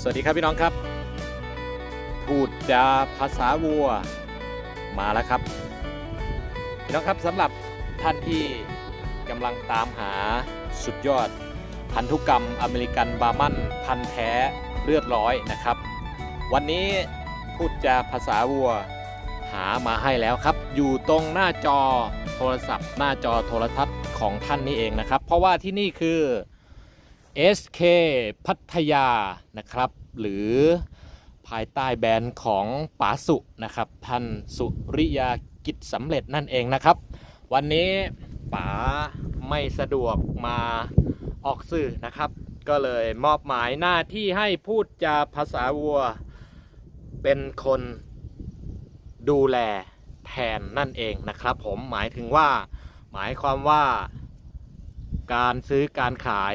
สวัสดีครับพี่น้องครับ พูดจาภาษาวัวมาแล้วครับ พี่น้องครับสำหรับท่านที่กำลังตามหาสุดยอด พันธุกรรมอเมริกันบาร์มันพันแท้เลือดร้อยนะครับ วันนี้พูดจาภาษาวัวหามาให้แล้วครับ อยู่ตรงหน้าจอโทรศัพท์ หน้าจอโทรทัศน์ของท่านนี่เองนะครับ เพราะว่าที่นี่คือ SK พัทยานะครับ หรือภายใต้แบรนด์ของป๋าสุนะครับท่านสุริยากิจสำเร็จนั่นเองนะครับ วันนี้ป๋าไม่สะดวกมาออกสื่อนะครับ ก็เลยมอบหมายหน้าที่ให้พูดจาภาษาวัว เป็นคนดูแลแทนนั่นเองนะครับ ผมหมายถึงว่า หมายความว่าการซื้อการขาย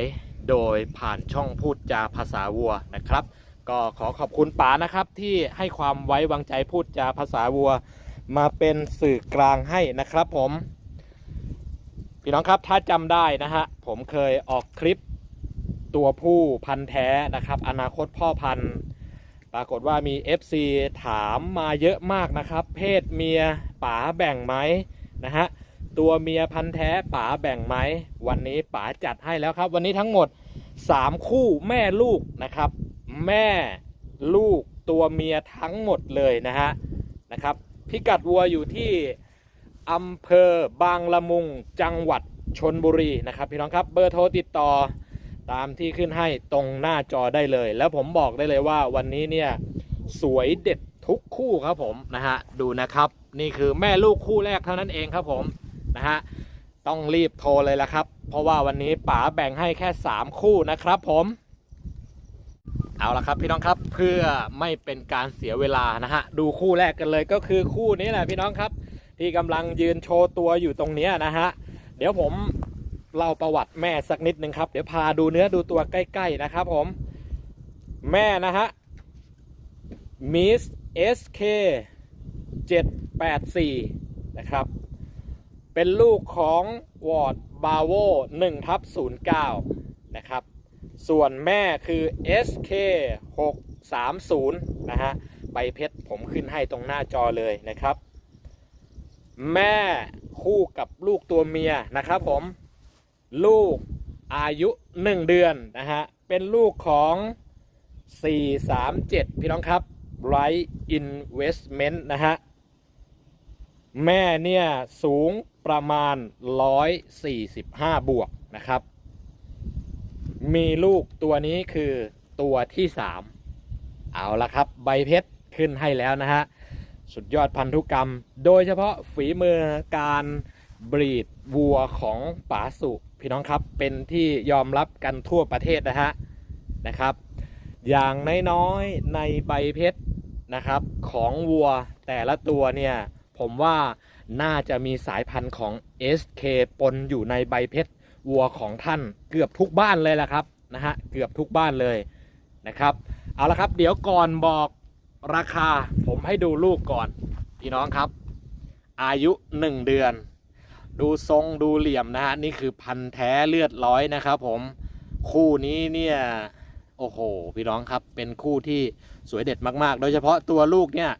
โดยผ่านช่องพูดจาภาษาวัวนะครับ ก็ขอขอบคุณป๋านะครับที่ให้ความไว้วางใจพูดจาภาษาวัว มาเป็นสื่อกลางให้นะครับผม พี่น้องครับถ้าจำได้นะฮะผมเคยออกคลิปตัวผู้พันธุ์แท้นะครับ อนาคตพ่อพันธุ์ปรากฏว่ามี FC ถามมาเยอะมากนะครับ เพศเมียป๋าแบ่งไหมนะฮะตัวเมียพันธุ์แท้ป๋าแบ่งไหม วันนี้ป๋าจัดให้แล้วครับ วันนี้ทั้งหมด 3คู่แม่ลูกนะครับ แม่ลูกตัวเมียทั้งหมดเลยนะฮะนะครับพิกัดวัวอยู่ที่อำเภอบางละมุงจังหวัดชนบุรีนะครับพี่น้องครับเบอร์โทรติดต่อตามที่ขึ้นให้ตรงหน้าจอได้เลย แล้วผมบอกได้เลยว่าวันนี้เนี่ยสวยเด็ดทุกคู่ครับผมนะฮะดูนะครับ นี่คือแม่ลูกคู่แรกเท่านั้นเองครับผมนะฮะต้องรีบโทรเลยละครับ เพราะว่าวันนี้ป๋าแบ่งให้แค่ 3 คู่นะครับผมเอาละครับพี่น้องครับเพื่อไม่เป็นการเสียเวลานะฮะดูคู่แรกกันเลยก็คือคู่นี้แหละพี่น้องครับ ที่กำลังยืนโชว์ตัวอยู่ตรงนี้นะฮะเดี๋ยวผมเล่าประวัติแม่สักนิดนึงครับ เดี๋ยวพาดูเนื้อดูตัวใกล้ ๆนะครับผมแม่นะฮะมิส SK 784นะครับ เป็นลูกของ วอร์ดบาโว1ทับ09 นะครับ ส่วนแม่คือ SK 630 นะฮะ ใบเพชรผมขึ้นให้ตรงหน้าจอเลยนะครับ แม่คู่กับลูกตัวเมียนะครับผม ลูกอายุ 1 เดือนนะฮะ เป็นลูกของ 437 พี่น้องครับ Right Investment นะฮะ แม่เนี่ยสูงประมาณ 145 บวกนะครับ มีลูกตัวนี้คือตัวที่ 3 เอาละครับ ใบเพชรขึ้นให้แล้วนะฮะ สุดยอดพันธุกรรม โดยเฉพาะฝีมือการบรีดวัวของป๋าสุพี่น้องครับเป็นที่ยอมรับกันทั่วประเทศนะฮะนะครับ อย่างน้อยๆในใบเพชรนะครับของวัวแต่ละตัวเนี่ย ผมว่าน่าจะมีสายพันธุ์ของ SK ปนอยู่ในใบเพชรวัวของท่านเกือบทุกบ้านเลยแหละครับนะฮะเกือบทุกบ้านเลยนะครับเอาละครับ เดี๋ยวก่อนบอกราคาผมให้ดูลูกก่อนพี่น้องครับ อายุ 1 เดือน ดูทรงดูเหลี่ยมนะฮะนี่คือพันธุ์แท้เลือดร้อยนะครับผมคู่นี้เนี่ยโอ้โห พี่น้องครับเป็นคู่ที่สวยเด็ดมาก ๆ โดยเฉพาะตัวลูกเนี่ย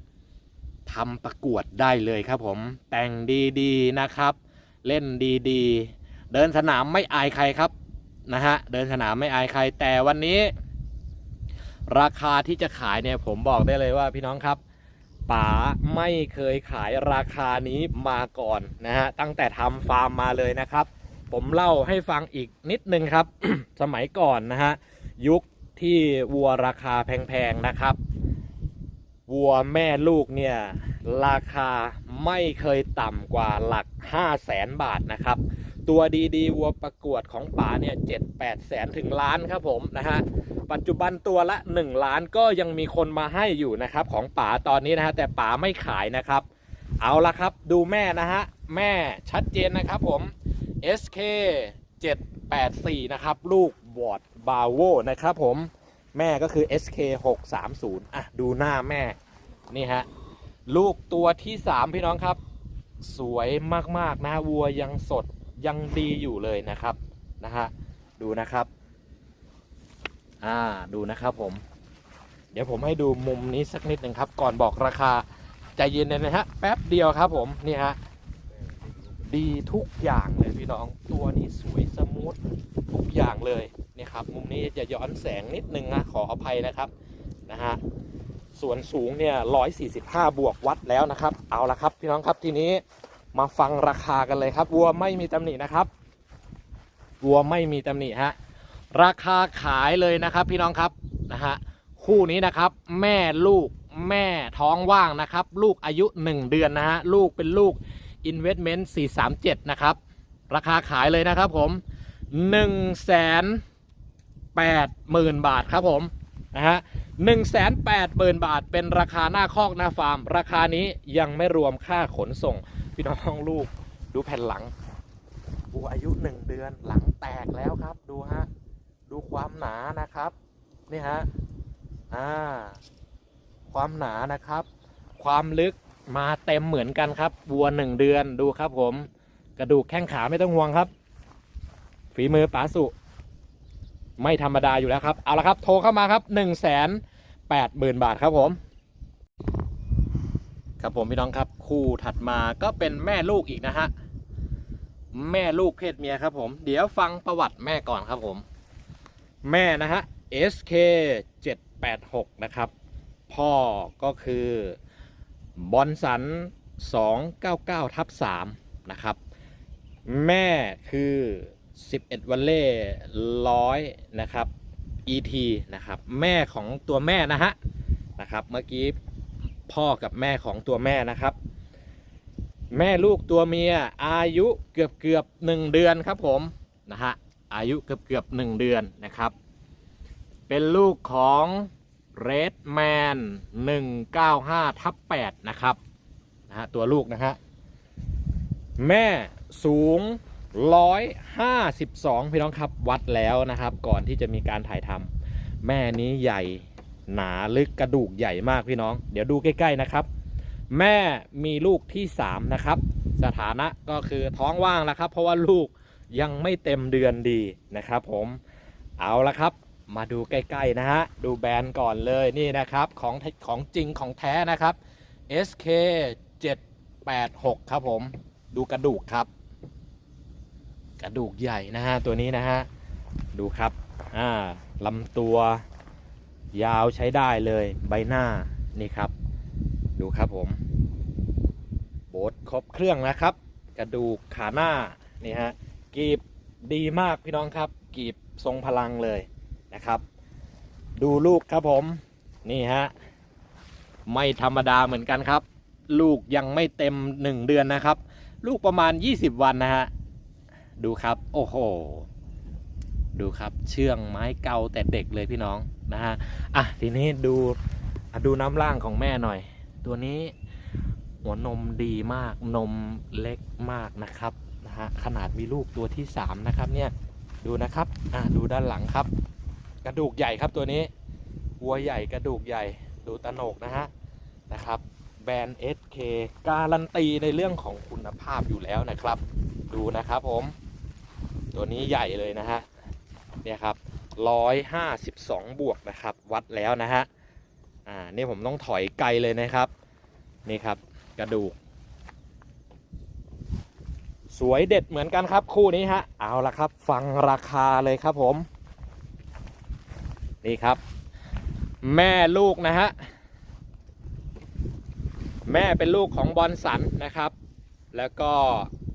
ทำประกวดได้เลยครับผม แต่งดีๆนะครับ เล่นดีๆ เดินสนามไม่อายใครครับนะฮะเดินสนามไม่อายใคร แต่วันนี้ ราคาที่จะขายเนี่ยผมบอกได้เลยว่าพี่น้องครับป๋าไม่เคยขายราคานี้มาก่อนนะฮะตั้งแต่ทำฟาร์มมาเลยนะครับ ผมเล่าให้ฟังอีกนิดนึงครับ สมัยก่อนนะฮะยุคที่วัวราคาแพงๆนะครับ วัวแม่ลูกเนี่ย ราคาไม่เคยต่ำกว่าหลัก 5 0 0แสนบาทนะครับ ตัวดีๆ วัวประกวดของป๋าเนี่ยเจ็ดแปดแสนถึงล้านครับผมนะฮะปัจจุบันตัวละ 1 ล้านก็ยังมีคนมาให้อยู่นะครับของป๋าตอนนี้นะฮะแต่ป๋าไม่ขายนะครับ เอาละครับดูแม่นะฮะ แม่ชัดเจนนะครับผม SK 784 นะครับ ลูกบอดบาโวนะครับผมแม่ก็คือ SK 630อะดูหน้าแม่ นี่ฮะลูกตัวที่3พี่น้องครับ สวยมากๆนะวัวยังสดยังดีอยู่เลยนะครับนะฮะดูนะครับอ่าดูนะครับผม เดี๋ยวผมให้ดูมุมนี้สักนิดหนึ่งครับ ก่อนบอกราคาใจเย็นเลยนะฮะแป๊บเดียวครับผมนี่ฮะดีทุกอย่างเลยพี่น้องตัวนี้สวยสมูททุกอย่างเลยนี่ครับ มุมนี้จะย้อนแสงนิดนึงนะขออภัยนะครับนะฮะ ส่วนสูงเนี่ย145 บวกวัดแล้วนะครับ เอาละครับพี่น้องครับทีนี้มาฟังราคากันเลยครับวัวไม่มีตำหนินะครับวัวไม่มีตำหนิฮะราคาขายเลยนะครับพี่น้องครับนะฮะคู่นี้นะครับ แม่ลูกแม่ท้องว่างนะครับ ลูกอายุ 1 เดือนนะฮะลูกเป็นลูก Investment 437 นะครับ ราคาขายเลยนะครับผม1 8 0 0 0 0 บาทครับผมนะฮะ 1 8 0 0 0 0 บาท เป็นราคาหน้าคอกหน้าฟาร์ม ราคานี้ยังไม่รวมค่าขนส่ง พี่น้องลูกดูแผ่นหลังวัวอายุ 1 เดือนหลังแตกแล้วครับ ดูฮะ ดูความหนานะครับ นี่ฮะ อ่า ความหนานะครับ ความลึกมาเต็มเหมือนกันครับวัวหนึ่งเดือนดูครับผม กระดูกแข้งขาไม่ต้องห่วงครับ ฝีมือป๋าสุ ไม่ธรรมดาอยู่แล้วครับ เอาละครับ โทรเข้ามาครับ1นึ่งแสนแปดหมื่นบาทครับผม ครับผมพี่น้องครับ คู่ถัดมาก็เป็นแม่ลูกอีกนะฮะ แม่ลูกเพศเมียครับผม เดี๋ยวฟังประวัติแม่ก่อนครับผม แม่นะฮะ SK 786นะครับ พ่อก็คือบอนสัน 299ทับ3นะครับ แม่คือ 11 วันเล่ร้อยนะครับ ET นะครับ แม่ของตัวแม่นะฮะนะครับ เมื่อกี้พ่อกับแม่ของตัวแม่นะครับ แม่ลูกตัวเมียอายุเกือบเกือบหนึ่งเดือนครับผมนะฮะอายุเกือบเกือบหนึ่งเดือนนะครับ เป็นลูกของ Red Man 195ทับ8นะครับนะฮะตัวลูกนะฮะแม่สูง 152 พี่น้องครับวัดแล้วนะครับ ก่อนที่จะมีการถ่ายทำแม่นี้ใหญ่หนาลึกกระดูกใหญ่มากพี่น้อง เดี๋ยวดูใกล้ๆนะครับ แม่มีลูกที่3นะครับ สถานะก็คือท้องว่างแล้วครับ เพราะว่าลูกยังไม่เต็มเดือนดีนะครับ ผมเอาละครับ มาดูใกล้ๆนะฮะดูแบรนด์ก่อนเลยนี่นะครับของของจริงของแท้นะครับ SK 786 ครับผม ดูกระดูกครับ กระดูกใหญ่นะฮะตัวนี้นะฮะดูครับอ่าลำตัวยาวใช้ได้เลยใบหน้านี่ครับ ดูครับผมโบทครบเครื่องนะครับ กระดูกขาหน้านี่ฮะกีบดีมากพี่น้องครับ กีบทรงพลังเลยนะครับ ดูลูกครับผมนี่ฮะไม่ธรรมดาเหมือนกันครับ ลูกยังไม่เต็ม 1 เดือนนะครับ ลูกประมาณ 20 วันนะฮะ ดูครับ โอ้โห ดูครับเชื่องไม้เก่าแต่เด็กเลยพี่น้องนะฮะอะทีนี้ดูดูน้ำล่างของแม่หน่อย ตัวนี้หัวนมดีมากนมเล็กมากนะครับนะฮะขนาดมีลูกตัวที่ 3 นะครับเนี่ยดูนะครับอะดูด้านหลังครับ กระดูกใหญ่ครับตัวนี้วัวใหญ่กระดูกใหญ่ดูตะโหนกนะฮะนะครับแบรนด์ SK การันตีในเรื่องของคุณภาพอยู่แล้วนะครับ ดูนะครับผม ตัวนี้ใหญ่เลยนะฮะเนี่ยครับร้อยห้าสิบสองบวกนะครับวัดแล้วนะฮะอ่านี่ผมต้องถอยไกลเลยนะครับนี่ครับกระดูก สวยเด็ดเหมือนกันครับคู่นี้ฮะเอาละครับฟังราคาเลยครับผมนี่ครับ แม่ลูกนะฮะแม่เป็นลูกของบอลสันนะครับ แล้วก็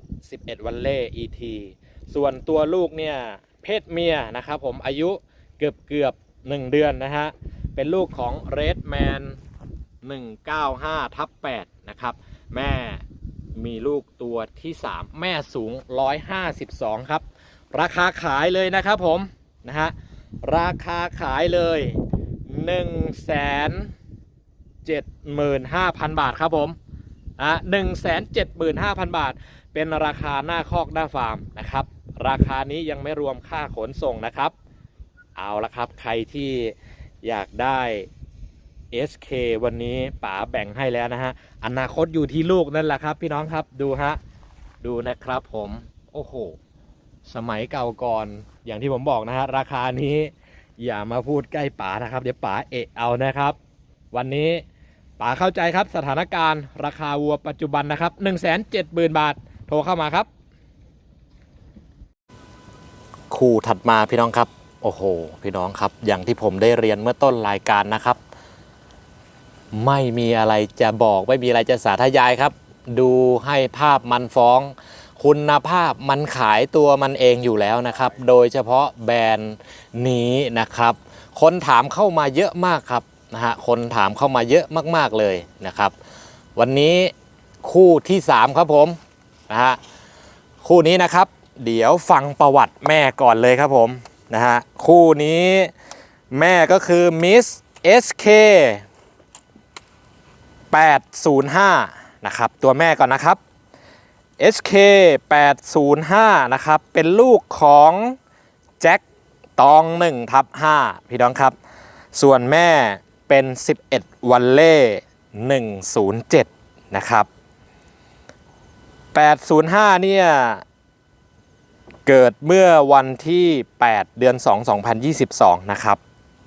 11 วันเล่ ET ส่วนตัวลูกเนี่ยเพศเมียนะครับผมอายุเกือบเกือบ1เดือนนะฮะ เป็นลูกของ Red Man 195ทับ8นะครับ แม่มีลูกตัวที่ 3 แม่สูง 152 ครับ ราคาขายเลยนะครับผมนะฮะราคาขายเลย 1 7 5 0 0 0 บาทครับผมอะ1 7 5 0 0 0 บาท เป็นราคาหน้าคอกหน้าฟาร์มนะครับ ราคานี้ยังไม่รวมค่าขนส่งนะครับ เอาละครับใครที่อยากได้ SK วันนี้ป๋าแบ่งให้แล้วนะฮะ อนาคตอยู่ที่ลูกนั่นแหละครับ พี่น้องครับดูฮะ ดูนะครับผม โอ้โห สมัยเก่าก่อนอย่างที่ผมบอกนะฮะ ราคานี้อย่ามาพูดใกล้ป๋านะครับ เดี๋ยวป๋าเอะเอานะครับ วันนี้ป๋าเข้าใจครับสถานการณ์ ราคาวัวปัจจุบันนะครับ 1 7 0 0 0 0 บาท โทรเข้ามาครับ คู่ถัดมาพี่น้องครับ โอ้โห พี่น้องครับ อย่างที่ผมได้เรียนเมื่อต้นรายการนะครับ ไม่มีอะไรจะบอกไม่มีอะไรจะสาธยายครับ ดูให้ภาพมันฟ้อง คุณภาพมันขายตัวมันเองอยู่แล้วนะครับ โดยเฉพาะแบรนด์นี้นะครับ คนถามเข้ามาเยอะมากครับนะฮะคนถามเข้ามาเยอะมาก ๆเลยนะครับ วันนี้คู่ที่ 3 ครับผมนะฮะคู่นี้นะครับ เดี๋ยวฟังประวัติแม่ก่อนเลยครับผมนะฮะคู่นี้แม่ก็คือ Miss SK 805นะครับตัวแม่ก่อนนะครับ SK 805นะครับเป็นลูกของแจ็คตอง1ทับ5พี่น้องครับ ส่วนแม่เป็น 11 วันเล่107นะครับ805เนี่ย เกิดเมื่อวันที่ 8 เดือน 2 2022 นะครับ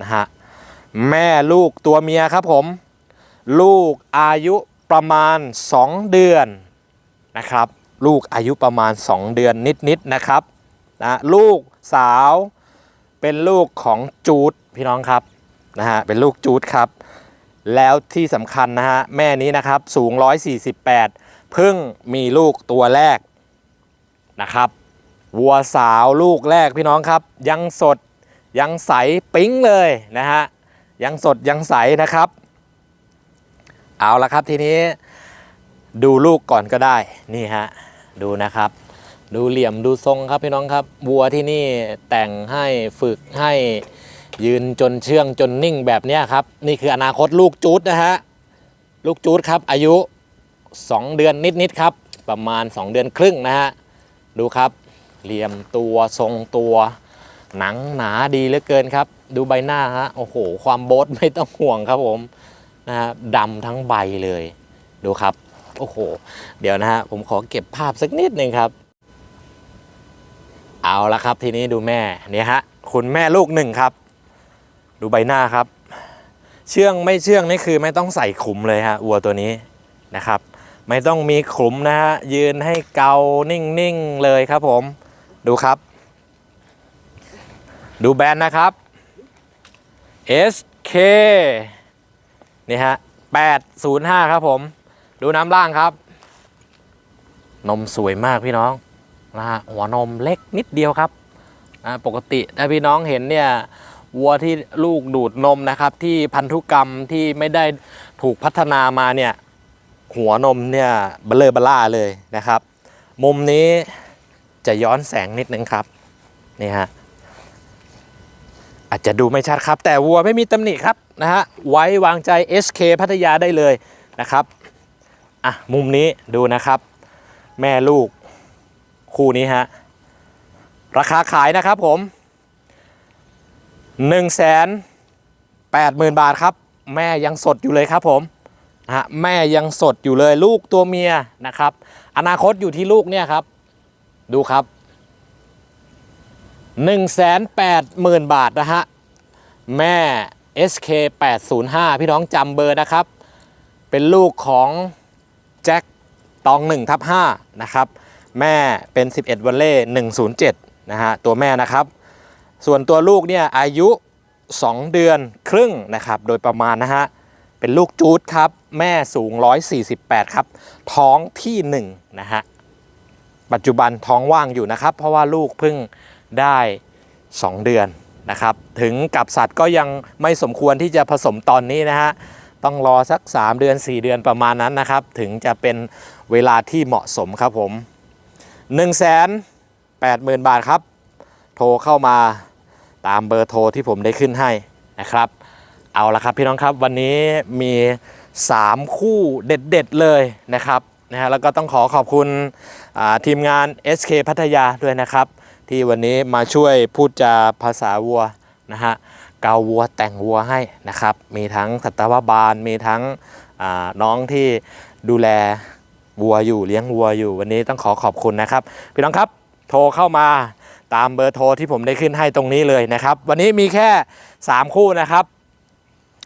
นะฮะแม่ลูกตัวเมียครับผม ลูกอายุประมาณ 2 เดือนนะครับ ลูกอายุประมาณ 2 เดือนนิดๆนะครับนะลูกสาวเป็นลูกของจูดพี่น้องครับนะฮะเป็นลูกจูดครับ แล้วที่สำคัญนะฮะแม่นี้นะครับสูง 148 เพิ่งมีลูกตัวแรกนะครับ วัวสาวลูกแรกพี่น้องครับ ยังสดยังใสปิ๊งเลยนะฮะยังสดยังใสนะครับ เอาละครับทีนี้ดูลูกก่อนก็ได้นี่ฮะดูนะครับ ดูเหลี่ยมดูทรงครับพี่น้องครับวัวที่นี่แต่งให้ฝึกให้ยืนจนเชื่องจนนิ่งแบบนี้ครับ นี่คืออนาคตลูกจูดนะฮะลูกจูดครับอายุ 2 เดือนนิดๆครับ ประมาณ 2 เดือนครึ่งนะฮะดูครับ เหลี่ยมตัวทรงตัว หนังหนาดีเหลือเกินครับ ดูใบหน้าฮะโอ้โห ความโบทไม่ต้องห่วงครับผมนะฮะดำทั้งใบเลยดูครับโอ้โห เดี๋ยวนะฮะผมขอเก็บภาพสักนิดหนึ่งครับ เอาละครับทีนี้ดูแม่เนี่ยฮะคุณแม่ลูกหนึ่งครับ ดูใบหน้าครับ เชื่องไม่เชื่องนี่คือไม่ต้องใส่ขุมเลยฮะวัวตัวนี้นะครับ ไม่ต้องมีขุมนะฮะยืนให้เกานิ่งๆเลยครับผม ดูครับ ดูแบรนด์นะครับ SK นี่ฮะ 805 ครับผม ดูน้ำล่างครับ นมสวยมากพี่น้องนะฮะหัวนมเล็กนิดเดียวครับอ่าปกติถ้าพี่น้องเห็นเนี่ยวัวที่ลูกดูดนมนะครับที่พันธุกรรมที่ไม่ได้ถูกพัฒนามาเนี่ยหัวนมเนี่ยเบลเลอร์เบล่าเลยนะครับ มุมนี้ จะย้อนแสงนิดนึงครับนี่ฮะอาจจะดูไม่ชัดครับ แต่วัวไม่มีตำหนิครับนะฮะไว้วางใจ SK พัทยาได้เลยนะครับอะมุมนี้ดูนะครับ แม่ลูกคู่นี้ฮะราคาขายนะครับผม 1 8 0 0 0 0 บาทครับ แม่ยังสดอยู่เลยครับผมนะฮะแม่ยังสดอยู่เลยลูกตัวเมียนะครับ อนาคตอยู่ที่ลูกเนี่ยครับ ดูครับ1 8 0 0 0 0 บาทนะฮะ แม่ SK 805พี่น้องจำเบอร์นะครับ เป็นลูกของแจ็คตอง1ทับ5นะครับ แม่เป็น 11 วันเล่107 นะฮะ ตัวแม่นะครับ ส่วนตัวลูกเนี่ยอายุ 2 เดือนครึ่งนะครับ โดยประมาณนะฮะ เป็นลูกจูดครับ แม่สูง 148 ครับ ท้องที่ 1 นะฮะ ปัจจุบันท้องว่างอยู่นะครับ เพราะว่าลูกเพิ่งได้ 2 เดือนนะครับ ถึงกับสัตว์ก็ยังไม่สมควรที่จะผสมตอนนี้นะฮะต้องรอสัก 3 เดือน 4 เดือนประมาณนั้นนะครับ ถึงจะเป็นเวลาที่เหมาะสมครับผม1 8 0 0 0 0 บาทครับ โทรเข้ามาตามเบอร์โทรที่ผมได้ขึ้นให้นะครับ เอาละครับพี่น้องครับวันนี้มี 3 คู่เด็ดๆเลยนะครับ นะฮะแล้วก็ต้องขอขอบคุณทีมงาน SK พัทยาด้วยนะครับ ที่วันนี้มาช่วยพูดจาภาษาวัวนะฮะเกาวัวแต่งวัวให้นะครับ มีทั้งสัตวบาลมีทั้งน้องที่ดูแลวัวอยู่เลี้ยงวัวอยู่ วันนี้ต้องขอขอบคุณนะครับ พี่น้องครับโทรเข้ามาตามเบอร์โทรที่ผมได้ขึ้นให้ตรงนี้เลยนะครับ วันนี้มีแค่ 3 คู่นะครับ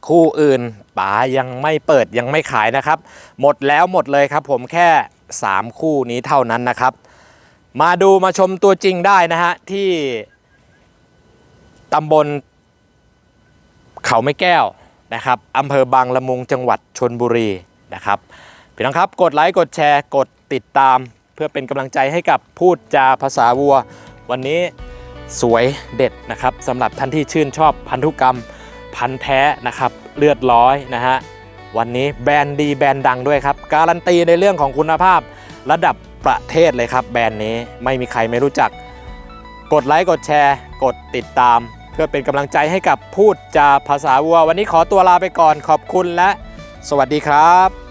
คู่อื่นป๋ายังไม่เปิดยังไม่ขายนะครับ หมดแล้วหมดเลยครับ ผมแค่ 3 คู่นี้เท่านั้นนะครับ มาดูมาชมตัวจริงได้นะฮะที่ตำบลเขาไม่แก้วนะครับอำเภอบางละมุงจังหวัดชนบุรีนะครับพี่น้องครับ กดไลค์กดแชร์กดติดตาม เพื่อเป็นกำลังใจให้กับพูดจาภาษาวัว วันนี้สวยเด็ดนะครับสำหรับท่านที่ชื่นชอบพันธุกรรม พันธุ์แท้นะครับเลือดร้อยนะฮะวันนี้แบรนด์ดีแบรนด์ดังด้วยครับการันตีในเรื่องของคุณภาพระดับประเทศเลยครับ แบรนด์นี้ไม่มีใครไม่รู้จัก กดไลค์กดแชร์ กดติดตาม เพื่อเป็นกำลังใจให้กับพูดจาภาษาวัว วันนี้ขอตัวลาไปก่อนขอบคุณและ สวัสดีครับ